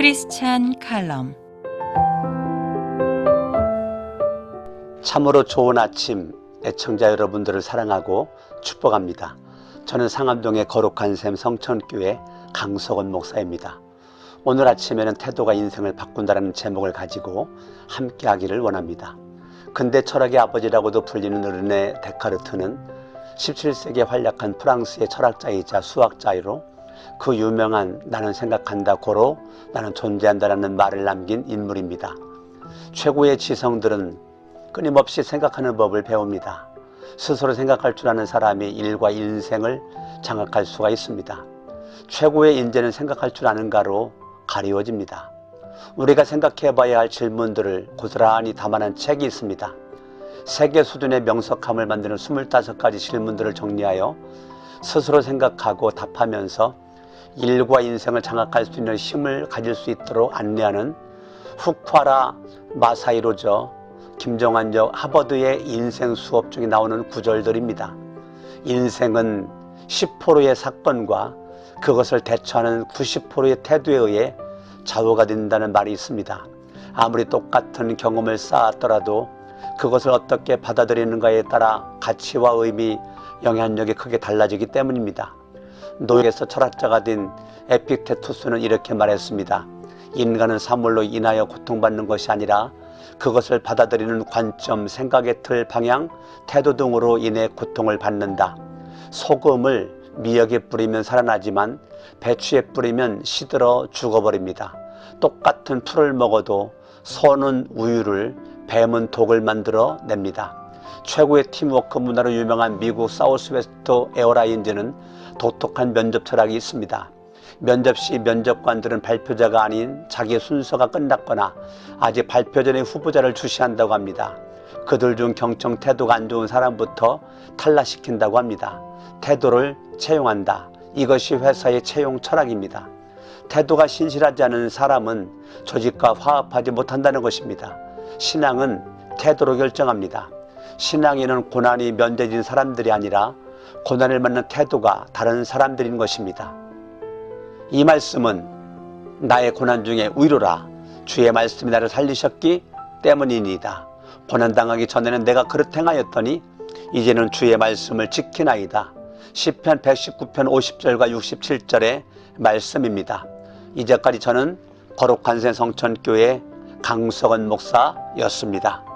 크리스찬 칼럼 참으로 좋은 아침 애청자 여러분들을 사랑하고 축복합니다. 저는 상암동의 거룩한 샘 성천교회 강석원 목사입니다. 오늘 아침에는 태도가 인생을 바꾼다는 제목을 가지고 함께 하기를 원합니다. 근대 철학의 아버지라고도 불리는 어른의 데카르트는 17세기에 활약한 프랑스의 철학자이자 수학자이로 그 유명한 나는 생각한다 고로 나는 존재한다라는 말을 남긴 인물입니다. 최고의 지성들은 끊임없이 생각하는 법을 배웁니다. 스스로 생각할 줄 아는 사람이 일과 인생을 장악할 수가 있습니다. 최고의 인재는 생각할 줄 아는가로 가리워집니다. 우리가 생각해 봐야 할 질문들을 고스란히 담아낸 책이 있습니다. 세계 수준의 명석함을 만드는 25가지 질문들을 정리하여 스스로 생각하고 답하면서 일과 인생을 장악할 수 있는 힘을 가질 수 있도록 안내하는 후쿠아라 마사이로저 김정한저 하버드의 인생 수업 중에 나오는 구절들입니다. 인생은 10%의 사건과 그것을 대처하는 90%의 태도에 의해 좌우가 된다는 말이 있습니다. 아무리 똑같은 경험을 쌓았더라도 그것을 어떻게 받아들이는가에 따라 가치와 의미, 영향력이 크게 달라지기 때문입니다. 노예에서 철학자가 된 에픽테투스는 이렇게 말했습니다. 인간은 사물로 인하여 고통받는 것이 아니라 그것을 받아들이는 관점, 생각의 틀, 방향, 태도 등으로 인해 고통을 받는다. 소금을 미역에 뿌리면 살아나지만 배추에 뿌리면 시들어 죽어버립니다. 똑같은 풀을 먹어도 소는 우유를 뱀은 독을 만들어 냅니다. 최고의 팀워크 문화로 유명한 미국 사우스웨스트 에어라인즈는 독특한 면접 철학이 있습니다. 면접 시 면접관들은 발표자가 아닌 자기 순서가 끝났거나 아직 발표 전에 후보자를 주시한다고 합니다. 그들 중 경청 태도가 안 좋은 사람부터 탈락시킨다고 합니다. 태도를 채용한다. 이것이 회사의 채용 철학입니다. 태도가 신실하지 않은 사람은 조직과 화합하지 못한다는 것입니다. 신앙은 태도로 결정합니다. 신앙인은 고난이 면제진 사람들이 아니라 고난을 맞는 태도가 다른 사람들인 것입니다. 이 말씀은 나의 고난 중에 위로라 주의 말씀이 나를 살리셨기 때문이니이다. 고난당하기 전에는 내가 그릇 행하였더니 이제는 주의 말씀을 지키나이다. 10편 119편 50절과 67절의 말씀입니다. 이제까지 저는 거룩한 새 성천교회 강석원 목사였습니다.